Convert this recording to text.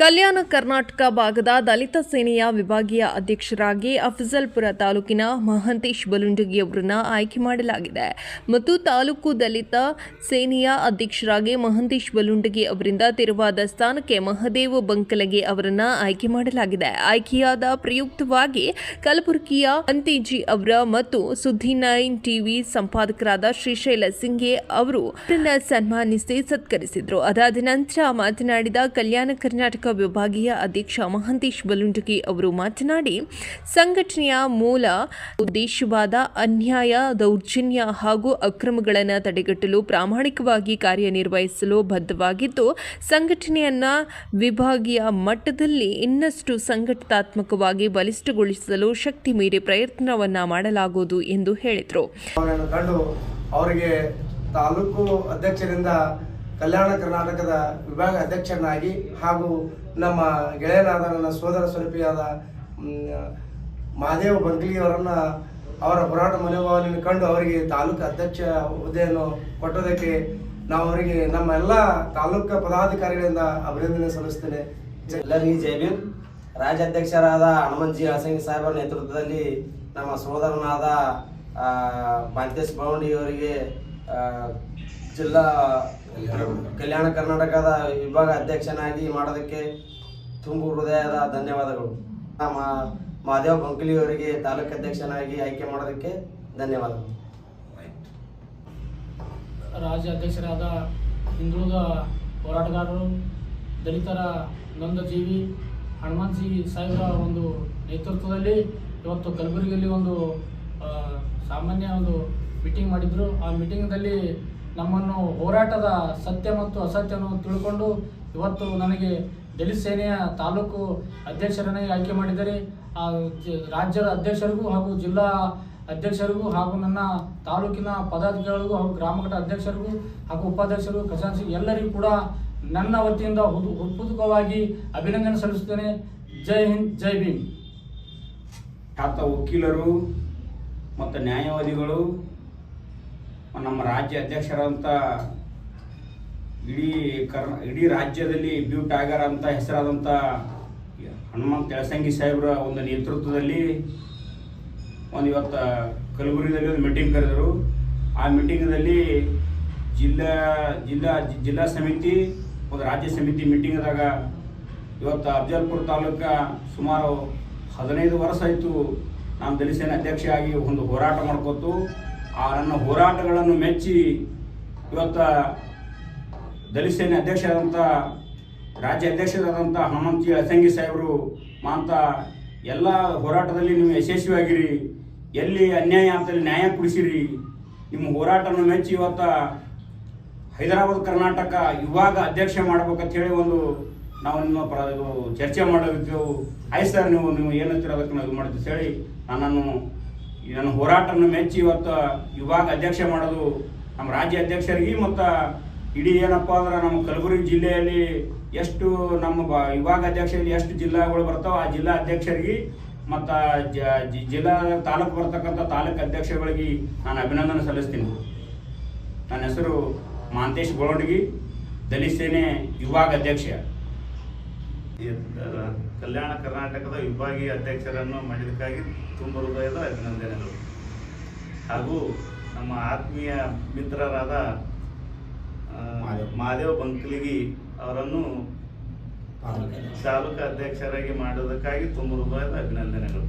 ಕಲ್ಯಾಣ ಕರ್ನಾಟಕ ಭಾಗದ ದಲಿತ ಸೇನೆಯ ವಿಭಾಗೀಯ ಅಧ್ಯಕ್ಷರಾಗಿ ಅಫಜಲ್ಪುರ ತಾಲೂಕಿನ ಮಹಂತೇಶ್ ಬಲುಂಡಗಿ ಅವರನ್ನು ಆಯ್ಕೆ ಮಾಡಲಾಗಿದೆ. ಮತ್ತು ತಾಲೂಕು ದಲಿತ ಸೇನೆಯ ಅಧ್ಯಕ್ಷರಾಗಿ ಮಹಂತೇಶ್ ಬಲುಂಡಗಿ ಅವರಿಂದ ತೆರವಾದ ಸ್ಥಾನಕ್ಕೆ ಮಹದೇವ ಬಂಕಲಗೆ ಅವರನ್ನು ಆಯ್ಕೆ ಮಾಡಲಾಗಿದೆ. ಆಯ್ಕೆಯಾದ ಪ್ರಯುಕ್ತವಾಗಿ ಕಲಬುರಗಿಯ ಅಂತಿಜಿ ಅವರ ಮತ್ತು ಸುದ್ದಿ ನೈನ್ ಟಿವಿ ಸಂಪಾದಕರಾದ ಶ್ರೀಶೈಲ ಸಿಂಗೆ ಅವರು ಸನ್ಮಾನಿಸಿ ಸತ್ಕರಿಸಿದರು. ಅದಾದ ನಂತರ ಮಾತನಾಡಿದ ಕಲ್ಯಾಣ ಕರ್ನಾಟಕ ವಿಭಾಗೀಯ ಅಧ್ಯಕ್ಷ ಮಹಂತೇಶ್ ಬಲುಂಟಗಿ ಅವರು ಮಾತನಾಡಿ, ಸಂಘಟನೆಯ ಮೂಲ ಉದ್ದೇಶವಾದ ಅನ್ಯಾಯ, ದೌರ್ಜನ್ಯ ಹಾಗೂ ಅಕ್ರಮಗಳನ್ನು ತಡೆಗಟ್ಟಲು ಪ್ರಾಮಾಣಿಕವಾಗಿ ಕಾರ್ಯನಿರ್ವಹಿಸಲು ಬದ್ಧವಾಗಿದ್ದು, ಸಂಘಟನೆಯನ್ನ ವಿಭಾಗೀಯ ಮಟ್ಟದಲ್ಲಿ ಇನ್ನಷ್ಟು ಸಂಘಟಿತಾತ್ಮಕವಾಗಿ ಬಲಿಷ್ಠಗೊಳಿಸಲು ಶಕ್ತಿ ಮೀರಿ ಪ್ರಯತ್ನವನ್ನ ಮಾಡಲಾಗುವುದು ಎಂದು ಹೇಳಿದರು. ಅವರಿಗೆ ತಾಲೂಕು ಅಧ್ಯಕ್ಷರಿಂದ ಕಲ್ಯಾಣ ಕರ್ನಾಟಕದ ವಿಭಾಗ ಅಧ್ಯಕ್ಷರನ್ನಾಗಿ ಹಾಗೂ ನಮ್ಮ ಗೆಳೆಯನಾದ ನನ್ನ ಸೋದರ ಸ್ವರೂಪಿಯಾದ ಮಹಾದೇವ ಬಂಗ್ಲಿಯವರನ್ನು ಅವರ ಹೋರಾಟ ಮನೋಭಾವನೆಯನ್ನು ಕಂಡು ಅವರಿಗೆ ತಾಲೂಕು ಅಧ್ಯಕ್ಷ ಹುದ್ದೆಯನ್ನು ಕೊಟ್ಟೋದಕ್ಕೆ ನಾವು ಅವರಿಗೆ ನಮ್ಮ ಎಲ್ಲ ತಾಲೂಕು ಪದಾಧಿಕಾರಿಗಳಿಂದ ಅಭಿನಂದನೆ ಸಲ್ಲಿಸ್ತೇನೆ. ಎಲ್ಲರಿಗೆ ಜೈ ಭೀಮ್. ರಾಜ್ಯಾಧ್ಯಕ್ಷರಾದ ಹನುಮಂತಜಿ ಹಳಸಂಗಿ ಸಾಹೇಬರ ನೇತೃತ್ವದಲ್ಲಿ ನಮ್ಮ ಸೋದರನಾದ ಆ, ಮಾಂತೇಶ್ ಬೌಂಡಿ ಅವರಿಗೆ ಜಿಲ್ಲಾ ಕಲ್ಯಾಣ ಕರ್ನಾಟಕದ ವಿಭಾಗ ಅಧ್ಯಕ್ಷನಾಗಿ ಮಾಡೋದಕ್ಕೆ ತುಂಬು ಹೃದಯದ ಧನ್ಯವಾದಗಳು. ನಮ್ಮ ಮಹದೇವ ಬಂಕಲಿ ಅವರಿಗೆ ತಾಲೂಕು ಅಧ್ಯಕ್ಷನಾಗಿ ಆಯ್ಕೆ ಮಾಡೋದಕ್ಕೆ ಧನ್ಯವಾದಗಳು. ರಾಜ್ಯ ಅಧ್ಯಕ್ಷರಾದ ಹಿಂದುಳಿದ ಹೋರಾಟಗಾರರು, ದಲಿತರ ನೊಂದ ಜೀವಿ ಹನುಮಂತಜಿ ಸಾಹೇಬರ ಒಂದು ನೇತೃತ್ವದಲ್ಲಿ ಇವತ್ತು ಕಲಬುರಗಿಯಲ್ಲಿ ಒಂದು ಸಾಮಾನ್ಯ ಒಂದು ಮೀಟಿಂಗ್ ಮಾಡಿದ್ರು. ಆ ಮೀಟಿಂಗ್ದಲ್ಲಿ ನಮ್ಮನ್ನು ಹೋರಾಟದ ಸತ್ಯ ಮತ್ತು ಅಸತ್ಯವನ್ನು ತಿಳ್ಕೊಂಡು ಇವತ್ತು ನನಗೆ ದಲಿತ ಸೇನೆಯ ತಾಲೂಕು ಅಧ್ಯಕ್ಷರನ್ನಾಗಿ ಆಯ್ಕೆ ಮಾಡಿದ್ದಾರೆ. ಆ ರಾಜ್ಯದ ಅಧ್ಯಕ್ಷರಿಗೂ ಹಾಗೂ ಜಿಲ್ಲಾ ಅಧ್ಯಕ್ಷರಿಗೂ ಹಾಗೂ ನನ್ನ ತಾಲೂಕಿನ ಪದಾಧಿಕಾರಿಗಳಿಗೂ ಹಾಗೂ ಗ್ರಾಮ ಘಟ ಅಧ್ಯಕ್ಷರಿಗೂ ಹಾಗೂ ಉಪಾಧ್ಯಕ್ಷರಿಗೂ ಖಜಾನ್ಸಿ ಎಲ್ಲರಿಗೂ ಕೂಡ ನನ್ನ ವತಿಯಿಂದ ಹೃತ್ಪೂರ್ವಕವಾಗಿ ಅಭಿನಂದನೆ ಸಲ್ಲಿಸುತ್ತೇನೆ. ಜೈ ಹಿಂದ್, ಜೈ ಭೀಮ್. ಖ್ಯಾತ ವಕೀಲರು ಮತ್ತು ನ್ಯಾಯವಾದಿಗಳು ನಮ್ಮ ರಾಜ್ಯ ಅಧ್ಯಕ್ಷರಂತ ಇಡೀ ಕರ್, ಇಡೀ ರಾಜ್ಯದಲ್ಲಿ ಬ್ಯೂ ಟೈಗರ್ ಅಂತ ಹೆಸರಾದಂಥ ಹನುಮಂತ ಯಳಸಂಗಿ ಸಾಹೇಬ್ರ ಒಂದು ನೇತೃತ್ವದಲ್ಲಿ ಒಂದು ಇವತ್ತು ಕಲಬುರಗಿದಲ್ಲಿ ಒಂದು ಮೀಟಿಂಗ್ ಕರೆದರು. ಆ ಮೀಟಿಂಗ್ದಲ್ಲಿ ಜಿಲ್ಲಾ ಜಿಲ್ಲಾ ಜಿಲ್ಲಾ ಸಮಿತಿ, ಒಂದು ರಾಜ್ಯ ಸಮಿತಿ ಮೀಟಿಂಗ್ದಾಗ ಇವತ್ತು ಅಫಜಲ್ಪುರ ತಾಲೂಕ ಸುಮಾರು ಹದಿನೈದು ವರ್ಷ ಆಯಿತು ನಾನು ದಲಿತ ಸೇನೆ ಅಧ್ಯಕ್ಷ ಆಗಿ ಒಂದು ಹೋರಾಟ ಮಾಡ್ಕೋತು ಆ ನನ್ನ ಹೋರಾಟಗಳನ್ನು ಮೆಚ್ಚಿ ಇವತ್ತು ದಲಿತ ಅಧ್ಯಕ್ಷರಾದಂಥ ರಾಜ್ಯ ಅಧ್ಯಕ್ಷರಾದಂಥ ಹನುಮಂತಿ ಅಸಂಗಿ ಸಾಹೇಬರು ಮಾಂತ ಎಲ್ಲ ಹೋರಾಟದಲ್ಲಿ ನೀವು ಯಶಸ್ವಿಯಾಗಿರಿ, ಎಲ್ಲಿ ಅನ್ಯಾಯ ಅಂತಲ್ಲಿ ನ್ಯಾಯ ಕೊಡಿಸಿರಿ, ನಿಮ್ಮ ಹೋರಾಟವನ್ನು ಮೆಚ್ಚಿ ಇವತ್ತು ಹೈದರಾಬಾದ್, ಕರ್ನಾಟಕ ಇವಾಗ ಅಧ್ಯಕ್ಷ ಮಾಡ್ಬೇಕಂತ ಹೇಳಿ ಒಂದು ನಾವು ನಿಮ್ಮ ಪ್ರ ಚರ್ಚೆ ಮಾಡೋದಿದ್ದೆವು. ಆಯ್ತು ಸರ್, ನೀವು ನೀವು ಏನಂತೀರ ಅದಕ್ಕೆ ನಾವು ಇದು ಮಾಡ್ತೀವಿ ಹೇಳಿ ನನ್ನನ್ನು ನನ್ನ ಹೋರಾಟವನ್ನು ಮೆಚ್ಚಿ ಇವತ್ತು ವಿಭಾಗ ಅಧ್ಯಕ್ಷ ಮಾಡೋದು ನಮ್ಮ ರಾಜ್ಯ ಅಧ್ಯಕ್ಷರಿಗೆ ಮತ್ತು ಇಡೀ ಏನಪ್ಪ ಅಂದ್ರೆ ನಮ್ಮ ಕಲಬುರಗಿ ಜಿಲ್ಲೆಯಲ್ಲಿ ಎಷ್ಟು ನಮ್ಮ ಬ ಇವಾಗ ಅಧ್ಯಕ್ಷರಲ್ಲಿ ಎಷ್ಟು ಜಿಲ್ಲಾಗಳು ಬರ್ತಾವೆ ಆ ಜಿಲ್ಲಾ ಅಧ್ಯಕ್ಷರಿಗೆ ಮತ್ತು ಜಿಲ್ಲಾ ತಾಲೂಕು ಬರ್ತಕ್ಕಂಥ ತಾಲೂಕು ಅಧ್ಯಕ್ಷಗಳಿಗೆ ನಾನು ಅಭಿನಂದನೆ ಸಲ್ಲಿಸ್ತೀನಿ. ನನ್ನ ಹೆಸರು ಮಾಂತೇಶ್ ಗೋಳಂಡಗಿ ದಲಿತ ಸೇನೆ ವಿಭಾಗ ಅಧ್ಯಕ್ಷ. ಈ ಕಲ್ಯಾಣ ಕರ್ನಾಟಕದ ವಿಭಾಗೀಯ ಅಧ್ಯಕ್ಷರನ್ನು ಮಾಡಿದ್ದಕ್ಕಾಗಿ ತುಂಬ ಹೃದಯದ ಅಭಿನಂದನೆಗಳು. ಹಾಗೂ ನಮ್ಮ ಆತ್ಮೀಯ ಮಿತ್ರರಾದ ಮಾದೇವ್. ಬಂಕ್ಲಿಗಿ ಬಂಕಲಿಗಿ ಅವರನ್ನು ತಾಲೂಕು ಅಧ್ಯಕ್ಷರಾಗಿ ಮಾಡೋದಕ್ಕಾಗಿ ತುಂಬ ಹೃದಯದ ಅಭಿನಂದನೆಗಳು.